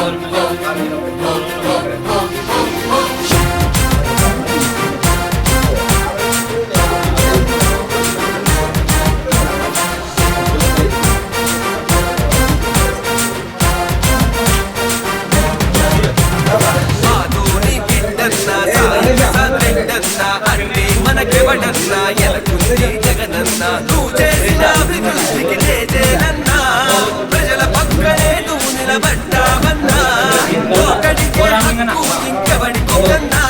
Oh, ఒకడికి హక్కు ఇంకెవడి కొన్నా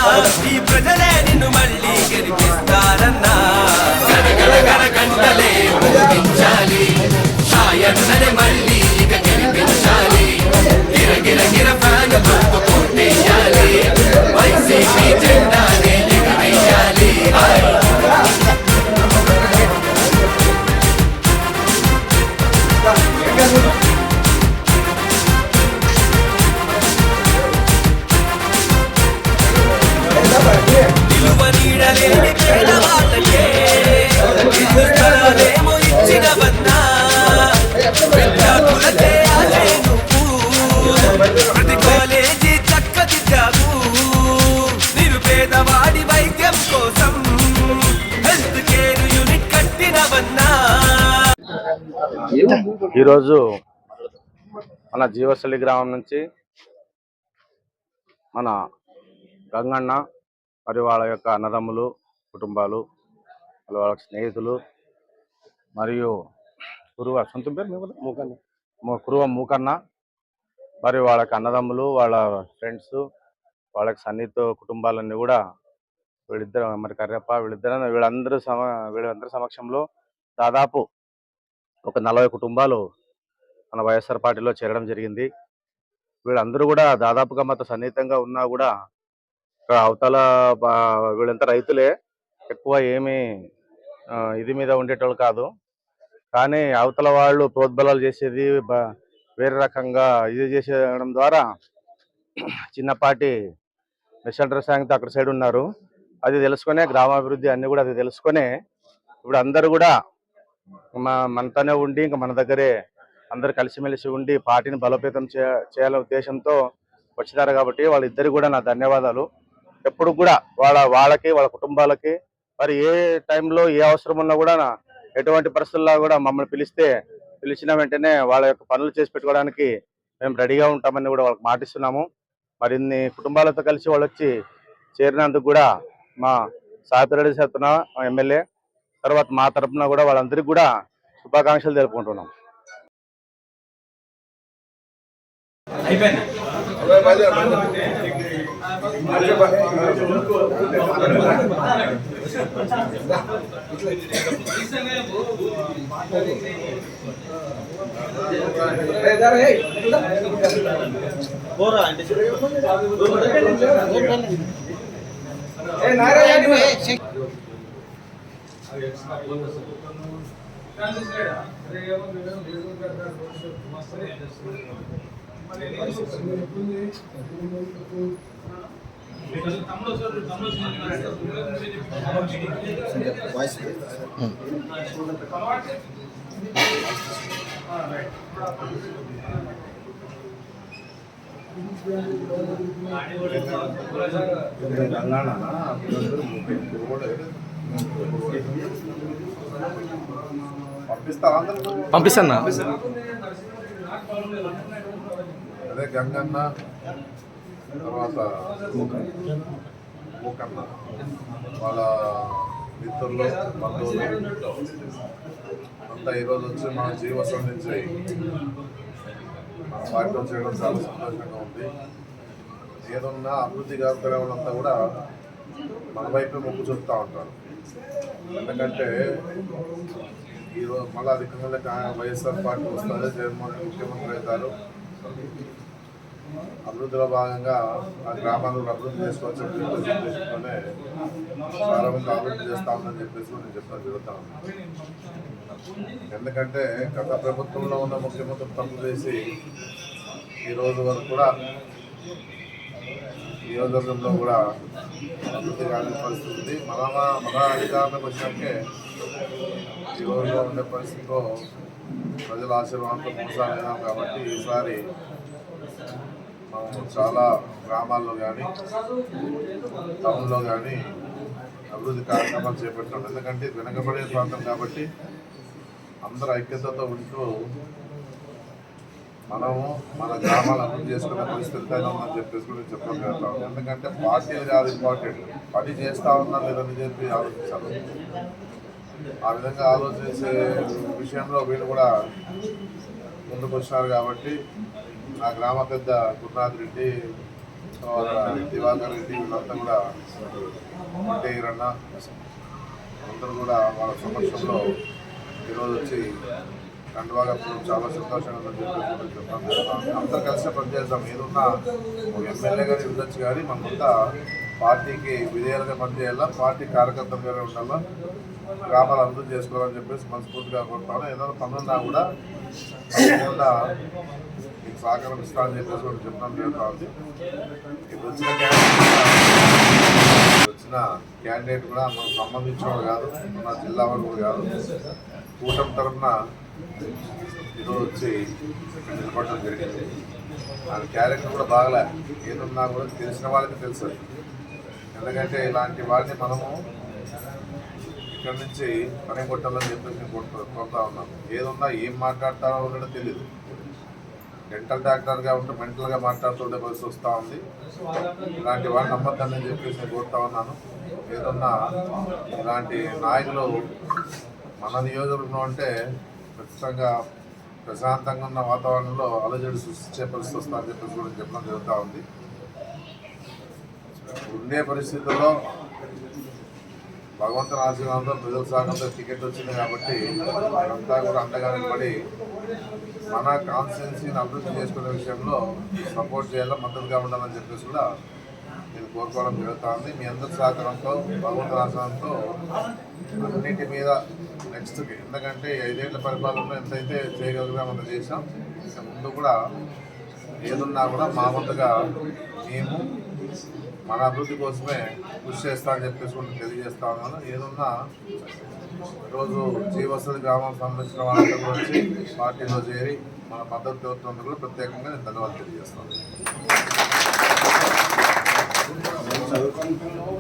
ఈరోజు మన జీవశలి గ్రామం నుంచి మన గంగన్న మరియు వాళ్ళ యొక్క అన్నదమ్ములు కుటుంబాలు వాళ్ళ స్నేహితులు మరియు కురువ సొంత పేరు మూకన్న. కురువ మూకన్న మరియు వాళ్ళకి అన్నదమ్ములు వాళ్ళ ఫ్రెండ్స్ వాళ్ళకి సన్నిహిత కుటుంబాలన్నీ కూడా వీళ్ళిద్దరు మరి కర్రెప్ప వీళ్ళిద్దరు వీళ్ళందరూ సమ వీళ్ళందరి సమక్షంలో దాదాపు ఒక నలభై కుటుంబాలు మన వైఎస్ఆర్ పార్టీలో చేరడం జరిగింది. వీళ్ళందరూ కూడా దాదాపుగా మాతో సన్నిహితంగా ఉన్నా కూడా అవతల వీళ్ళంతా రైతులే. ఎక్కువ ఏమి ఇది మీద ఉండేటోళ్ళు కాదు. కానీ అవతల వాళ్ళు ప్రోద్బలాలు చేసేది వేరే రకంగా ఇది చేసేయడం ద్వారా చిన్నపాటి మిస్అండర్స్టాండింగ్తో అక్కడ సైడ్ ఉన్నారు. అది తెలుసుకునే గ్రామాభివృద్ధి అన్ని కూడా అది తెలుసుకునే ఇప్పుడు అందరూ కూడా మా మనతోనే ఉండి ఇంకా మన దగ్గరే అందరు కలిసిమెలిసి ఉండి పార్టీని బలోపేతం చే చేయాలనే ఉద్దేశంతో వచ్చినారు కాబట్టి వాళ్ళిద్దరికి కూడా నా ధన్యవాదాలు. ఎప్పుడు కూడా వాళ్ళ వాళ్ళకి వాళ్ళ కుటుంబాలకి మరి ఏ టైంలో ఏ అవసరం ఉన్నా కూడా నా- ఎటువంటి పరిస్థితుల్లో కూడా మమ్మల్ని పిలిస్తే పిలిచిన వెంటనే వాళ్ళ యొక్క పనులు చేసి పెట్టుకోవడానికి మేము రెడీగా ఉంటామని కూడా వాళ్ళకి మాటిస్తున్నాము. మరి ఇన్ని కుటుంబాలతో కలిసి వాళ్ళు వచ్చి చేరినందుకు కూడా మా సాపిరెడ్డి చేస్తున్న ఎమ్మెల్యే తర్వాత మా తరపున కూడా వాళ్ళందరికీ కూడా శుభాకాంక్షలు తెలుపుకుంటున్నాం. వాయిస్ తెలంగాణ ముప్పై కోడ్ పంపిస్తాను. అదే గంగన్న తర్వాత మూకన్న వాళ్ళ మిత్రులు బంధువులు అంతా ఈరోజు వచ్చి మన జీవసం నుంచి మన పార్టీలో చేయడం చాలా సంతోషంగా ఉంది. ఏదున్నా అభివృద్ధి కార్యక్రమం వాళ్ళంతా కూడా మన వైపే మొగ్గు చూపుతూ ఉంటారు. ఎందుకంటే ఈరోజు మళ్ళీ అధికంగా వైఎస్ఆర్ పార్టీ వస్తారు జగన్మోహన్ ముఖ్యమంత్రి అవుతారు. అభివృద్ధిలో భాగంగా ఆ గ్రామాలను అభివృద్ధి చేసుకోవాల్సిన ఉద్దేశంతోనే చాలా మంది అభివృద్ధి చేస్తామని చెప్పేసి నేను చెప్పడం జరుగుతాను ఉంది. ఎందుకంటే గత ప్రభుత్వంలో ఉన్న ముఖ్యమంత్రి తప్పు చేసి ఈ రోజు వరకు కూడా నియోజకవర్గంలో కూడా అభివృద్ధి కాని పరిస్థితి ఉంది. మన మన అధికారంలోకి వచ్చినాకే ఈ రోజులో ఉండే పరిస్థితిలో ప్రజల ఆశీర్వాదంతో కొనసాగినాం కాబట్టి ఈసారి మనం చాలా గ్రామాల్లో కానీ టౌన్లో కానీ అభివృద్ధి కార్యక్రమాలు చేపట్టాం. ఎందుకంటే వెనకబడే ప్రాంతం కాబట్టి అందరూ ఐక్యతతో ఉంటూ మనము మన గ్రామాలు అభివృద్ధి చేసుకునే పరిస్థితి అని ఉందని చెప్పేసి కూడా చెప్పగలుగుతాం ఎందుకంటే పార్టీ అది ఇంపార్టెంట్ పని చేస్తా ఉన్నా లేదని చెప్పి ఆలోచించాలి. ఆ విధంగా ఆలోచించే విషయంలో వీళ్ళు కూడా ముందుకు వచ్చినారు కాబట్టి నా గ్రామ పెద్ద గురునాథ్ రెడ్డి దివాకర్ రెడ్డి వీళ్ళంతా కూడా అంటే ఈరన్న అందరూ కూడా వాళ్ళ సమక్షంలో ఈరోజు వచ్చి కండువాగా చాలా సంతోషంగా ఉందని చెప్పేసి చెప్తాను అందరూ కలిసి పనిచేద్దాం ఏదున్నా ఒక ఎమ్మెల్యే గారి ఉండొచ్చు కానీ మనమంతా పార్టీకి విధేయులుగా పనిచేయాలా పార్టీ కార్యకర్తలుగానే ఉండాలా? గ్రామాలు అభివృద్ధి చేసుకోవాలని చెప్పేసి మనస్ఫూర్తిగా కోరుతాను. ఏదైనా పనున్నా కూడా తప్పకుండా మీకు సహకారం ఇస్తానని చెప్పేసి కూడా చెప్తాను ఇప్పుడు వచ్చిన క్యాండిడేట్ వచ్చిన క్యాండిడేట్ కూడా మనకు సంబంధించిన వాడు కాదు మన జిల్లా వాళ్ళు కూడా కాదు. కూటమి తరఫున ఈరోజు వచ్చి ఇక్కడ నిలబడడం జరిగింది. ఆయన క్యారెక్టర్ కూడా బాగలే. ఏదున్నా కూడా తెలిసిన వాళ్ళకి తెలుసు. ఎందుకంటే ఇలాంటి వాడిని మనము ఇక్కడ నుంచి పని కొట్టాలని చెప్పేసి నేను కోరుతా కోరుతా ఉన్నాను. ఏదున్నా ఏం మాట్లాడతారో కూడా తెలియదు డెంటల్ డాక్టర్గా ఉంటే మెంటల్గా మాట్లాడుతుండే పరిస్థితి వస్తూ ఉంది. ఇలాంటి వాడిని నమ్మద్దని చెప్పేసి నేను కోరుతా ఉన్నాను. ఏదన్నా ఇలాంటి నాయకులు మన నియోజకవర్గం అంటే ఖచ్చితంగా ప్రశాంతంగా ఉన్న వాతావరణంలో అలజడి సృష్టించే పరిస్థితి వస్తుందని చెప్పేసి కూడా చెప్పడం జరుగుతూ ఉంది. ఉండే పరిస్థితుల్లో భగవంతుని ఆశీర్వాదంతో ప్రజల సాగంతో టికెట్ వచ్చింది కాబట్టి అంతా కూడా అండగా నిలబడి మన కాన్స్టిట్యున్సీని అభివృద్ధి చేసుకునే విషయంలో సపోర్ట్ చేయాలా మద్దతుగా ఉండాలని చెప్పేసి కూడా నేను కోరుకోవడం జరుగుతూ ఉంది మీ అందరి సహకారంతో భగవంతుని ఆశీర్వాదంతో అన్నిటి మీద నెక్స్ట్కి ఎందుకంటే ఐదేళ్ళ పరిపాలనలో ఎంతైతే చేయగలిగామో అంత చేసాం ఇంకా ముందు కూడా ఏదున్నా కూడా మా వంతుగా మేము మన అభివృద్ధి కోసమే కృషి చేస్తామని చెప్పేసి కూడా తెలియజేస్తా ఉన్నాను. ఏదున్నా ఈరోజు జీవసతి గ్రామం సంబంధించిన వాళ్ళందరూ వచ్చి పార్టీలో చేరి మన మద్దతు కూడా ప్రత్యేకంగా నేను ధన్యవాదాలు తెలియజేస్తాను.